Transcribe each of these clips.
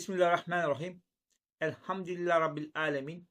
Bismillahirrahmanirrahim. Elhamdülillah Rabbil alemin.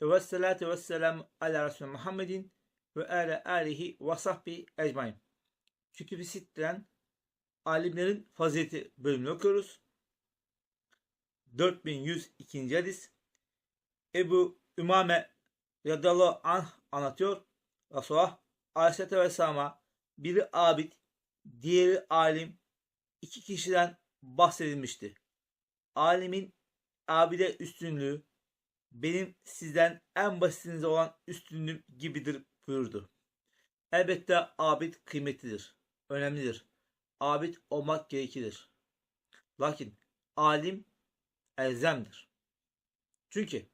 Ve salatu ve selamu ala Resulü Muhammedin ve ala alihi ve sahbihi ecmain. Kütüb-i Sitte'den alimlerin fazileti bölümünü okuyoruz. 4102. hadis. Ebu Ümame radıyallahu anh anlatıyor. Resulullah Aleyhisselatü Vesselam'a biri abid, diğeri alim, iki kişiden bahsedilmişti. Alimin abide üstünlüğü benim sizden en basitinize olan üstünlüğüm gibidir buyurdu. Elbette abid kıymetlidir, önemlidir. Abid olmak gerekir. Lakin alim elzemdir. Çünkü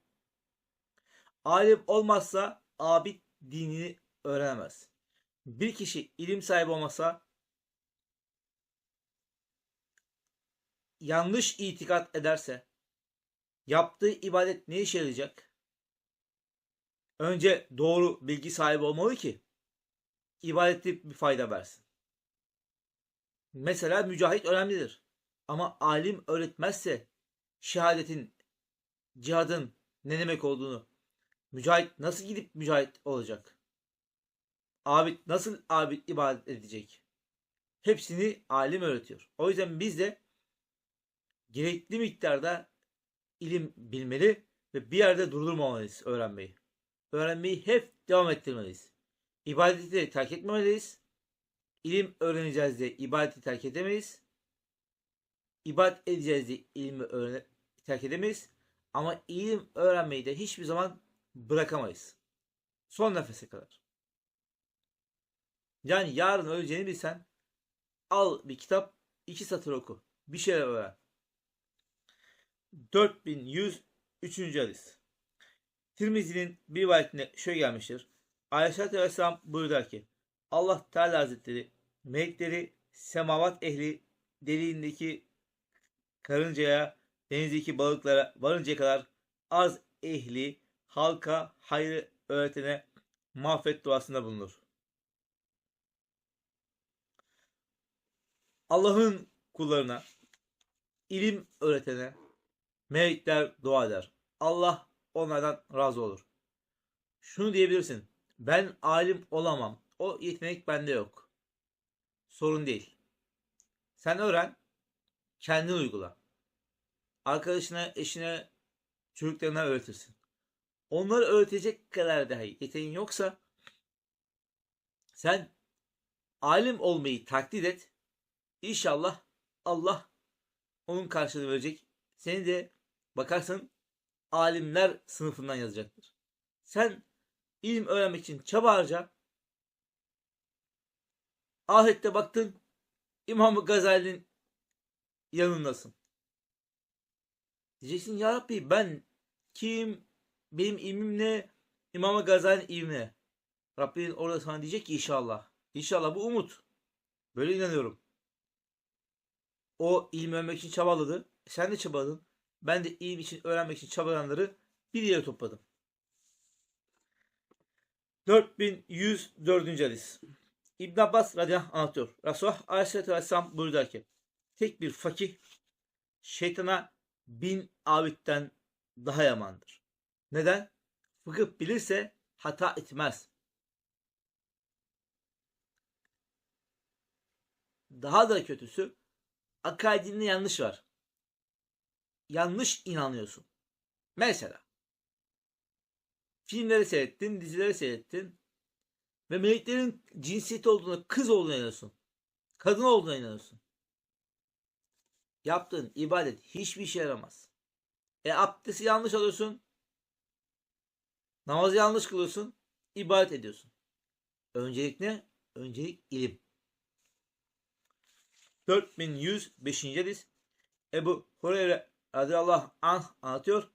alim olmazsa abid dinini öğrenemez. Bir kişi ilim sahibi olmasa yanlış itikat ederse yaptığı ibadet ne işe yarayacak? Önce doğru bilgi sahibi olmalı ki ibadeti bir fayda versin. Mesela mücahit önemlidir. Ama alim öğretmezse şehadetin, cihadın ne demek olduğunu mücahit nasıl gidip mücahit olacak? Abid nasıl abid ibadet edecek? Hepsini alim öğretiyor. O yüzden biz de gerekli miktarda ilim bilmeli ve bir yerde durdurmamalıyız öğrenmeyi. Öğrenmeyi hep devam ettirmeliyiz. İbadeti de terk etmemeliyiz. İlim öğreneceğiz diye ibadeti terk edemeyiz. İbadet edeceğiz diye ilmi öğren terk edemeyiz. Ama ilim öğrenmeyi de hiçbir zaman bırakamayız. Son nefese kadar. Yani yarın öleceğini bilsen al bir kitap iki satır oku. Bir şeyler öğren. 4103. hadis. Tirmizi'nin bir rivayetinde şöyle gelmiştir. Aleyhisselatü Vesselam buyurdu ki Allah Teala Hazretleri melekleri semavat ehli deliğindeki karıncaya denizdeki balıklara varıncaya kadar arz ehli halka hayrı öğretene mağfiret duasında bulunur. Allah'ın kullarına ilim öğretene melekler dua eder. Allah onlardan razı olur. Şunu diyebilirsin. Ben alim olamam. O yetenek bende yok. Sorun değil. Sen öğren. Kendin uygula. Arkadaşına, eşine, çocuklarına öğretirsin. Onları öğretecek kadar dahi yeteneğin yoksa sen alim olmayı taklit et. İnşallah Allah onun karşılığını verecek. Seni de bakarsın alimler sınıfından yazacaktır. Sen ilim öğrenmek için çaba harca. Ahirette baktın İmam Gazali'nin yanındasın. Diyeceksin ya Rabbi ben kim? Benim ilmim ne? İmam Gazali'nin ilmi ne? Rabbin orada sana diyecek ki inşallah. İnşallah bu umut. Böyle inanıyorum. O ilim öğrenmek için çabaladı. Sen de çabaladın. Ben de ilim için öğrenmek için çabalayanları bir yere topladım. 4104. hadis. İbn Abbas radıyallahu anlatıyor. Resulullah aleyhissalatü vesselam buyurdu ki tek bir fakih şeytana bin abitten daha yamandır. Neden? Fıkıh bilirse hata etmez. Daha da kötüsü akaidinde yanlış var. Yanlış inanıyorsun. Mesela filmleri seyrettin, dizileri seyrettin ve meleklerin cinsiyeti olduğuna, kız olduğuna inanıyorsun. Kadın olduğuna inanıyorsun. Yaptığın ibadet hiçbir işe yaramaz. E abdesti yanlış alıyorsun. Namazı yanlış kılıyorsun. ibadet ediyorsun. Öncelik ne? Öncelik ilim. 4105. hadis Ebu Hureyre radıyallahu anh anlatıyor.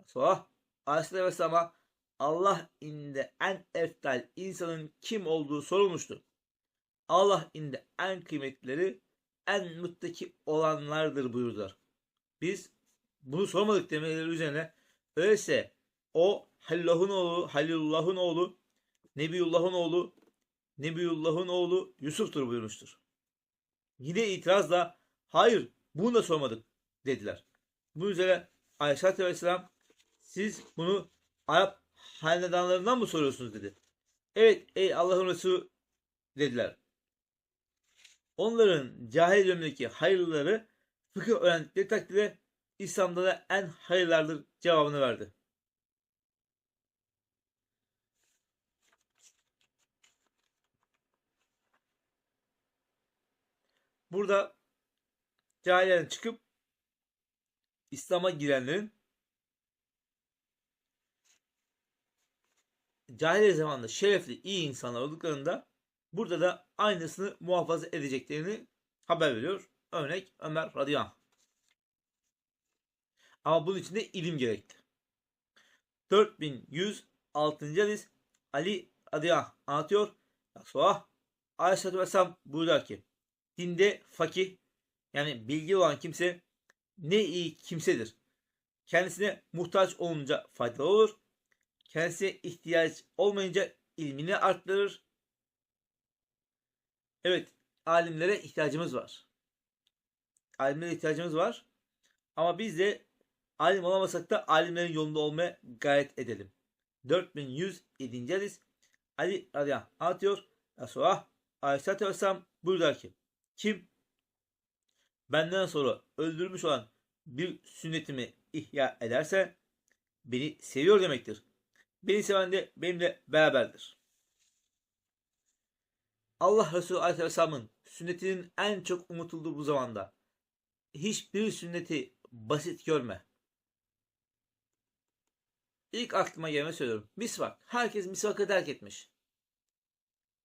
Resulullah aleyhisselatü vesselam'a Allah inde en eftal insanın kim olduğu sorulmuştu. Allah inde en kıymetlileri en muttaki olanlardır buyurdular. Biz bunu sormadık demeleri üzerine öyleyse o Hallah'ın oğlu, Halilullah'ın oğlu, Nebiyullah'ın oğlu, Nebiyullah'ın oğlu Yusuf'tur buyurmuştur. Yine itirazla hayır bunu da sormadık dediler. Bu üzere Aleyhisselatü Vesselam siz bunu Arap hanedanlarından mı soruyorsunuz dedi. Evet ey Allah'ın Resulü dediler. Onların cahil dönemindeki hayırlıları fıkıh öğrendikleri takdirde İslam'da da en hayırlardır cevabını verdi. Burada cahillerden çıkıp İslam'a girenlerin cahiliye zamanında şerefli, iyi insanlar olduklarında burada da aynısını muhafaza edeceklerini haber veriyor. Örnek Ömer radıyallahu. Ama bunun için de ilim gerekti. 4106. hadis Ali radıyallahu anlatıyor. Resulullah Aleyhisselatü Vesselam buyuruyor ki dinde fakih yani bilgi olan kimse ne iyi kimsedir. Kendisine muhtaç olunca faydalı olur. Kendisine ihtiyaç olmayınca ilmini arttırır. Evet, alimlere ihtiyacımız var. Alimlere ihtiyacımız var. Ama biz de alim olamasak da alimlerin yolunda olmaya gayret edelim. 4107. hadis Ali radıyallahu anh anlatıyor. Resulullah aleyhissalatü vesselam buyuruyor ki kim benden sonra öldürmüş olan bir sünnetimi ihya ederse beni seviyor demektir. Beni seven de benimle beraberdir. Allah Resulü Aleyhisselam'ın sünnetinin en çok unutulduğu bu zamanda hiçbir sünneti basit görme. İlk aklıma gelme söylüyorum. Misvak. Herkes misvakı terk etmiş.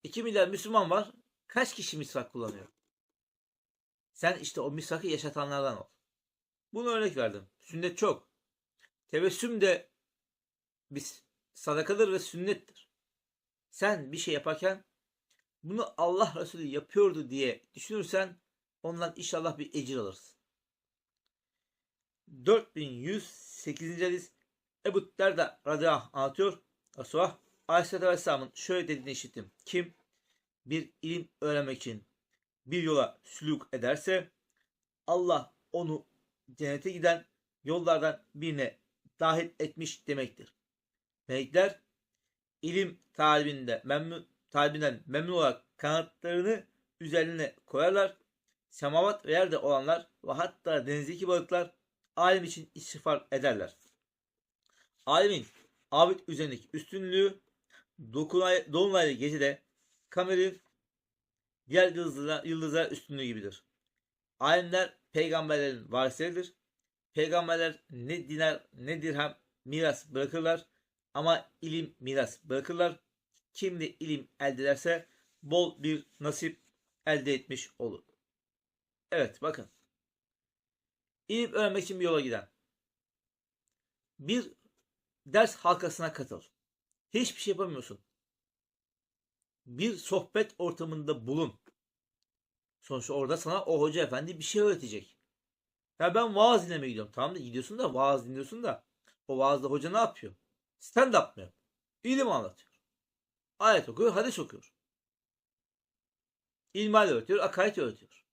2 milyar Müslüman var. Kaç kişi misvak kullanıyor? Sen işte o misvakı yaşatanlardan ol. Bunu örnek verdim. Sünnet çok. Tebessüm de bir sadakadır ve sünnettir. Sen bir şey yaparken bunu Allah Resulü yapıyordu diye düşünürsen ondan inşallah bir ecir alırsın. 4108. hadis Ebu Derda radıyallahu anh anlatıyor. Resulullah Aleyhisselatü Vesselam'ın şöyle dediğini işittim. Kim bir ilim öğrenmek için bir yola sülük ederse Allah onu cennete giden yollardan birine dahil etmiş demektir. Melekler ilim talibinde memnun, talibinden memnun olarak kanatlarını üzerine koyarlar. Semavat ve yerde olanlar ve hatta denizdeki balıklar alim için istiğfar ederler. Alimin abid üzerindeki üstünlüğü dokunay, dolunaylı gecede kamerin diğer yıldızlar, yıldızlar üstünlüğü gibidir. Alimler peygamberlerin varisleridir. Peygamberler ne dinar ne dirhem miras bırakırlar ama ilim miras bırakırlar. Kim de ilim elde ederse bol bir nasip elde etmiş olur. Evet bakın. İlim öğrenmek için bir yola giden. Bir ders halkasına katıl. Hiçbir şey yapamıyorsun. Bir sohbet ortamında bulun. Sonuçta orada sana o hoca efendi bir şey öğretecek. Ya ben vaaz dinlemeye gidiyorum. Tamam da gidiyorsun da vaaz dinliyorsun da o vaazda hoca ne yapıyor? Stand up mı yapıyor? İlim anlatıyor. Ayet okuyor, hadis okuyor. İlmal öğretiyor, akaid öğretiyor.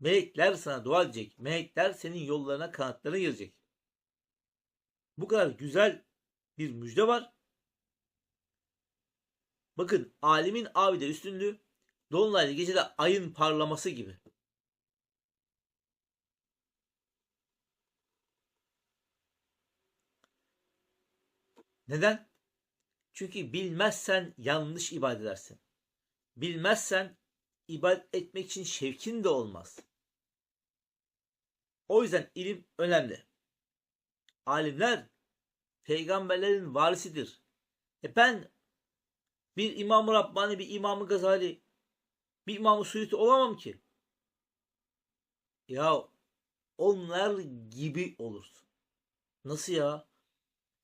Melekler sana dua edecek. Melekler senin yollarına kanatlarına girecek. Bu kadar güzel bir müjde var. Bakın alimin abide üstünlüğü Dolunaylı gecede ayın parlaması gibi. Neden? Çünkü bilmezsen yanlış ibadet edersin. Bilmezsen ibadet etmek için şevkin de olmaz. O yüzden ilim önemli. Alimler peygamberlerin varisidir. E ben bir İmam-ı Rabbani, bir İmam-ı Gazali, bir İmam-ı Suyuti olamam ki. Ya onlar gibi olursun. Nasıl ya?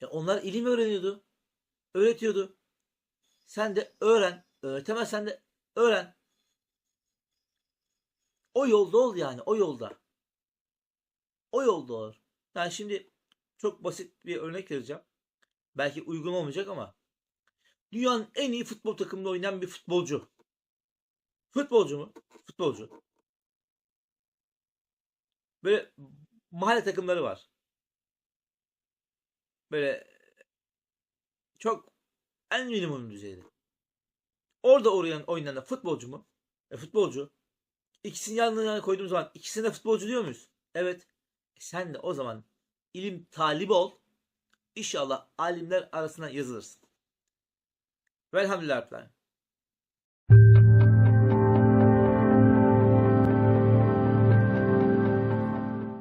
ya onlar ilim öğreniyordu. Öğretiyordu. Sen de öğren. Öğretemezsen de öğren. O yolda ol yani. O yolda. O yolda olur. Yani şimdi çok basit bir örnek vereceğim. Belki uygun olmayacak ama dünyanın en iyi futbol takımında oynayan bir futbolcu. Futbolcu mu? Futbolcu. Böyle mahalle takımları var. Böyle çok en minimum düzeyde. Orada oynayan da futbolcu mu? E, futbolcu. İkisini yan yana koyduğum zaman ikisine futbolcu diyor muyuz? Evet. E, sen de o zaman ilim talibi ol. İnşallah alimler arasına yazılırsın. Velhamdülillah.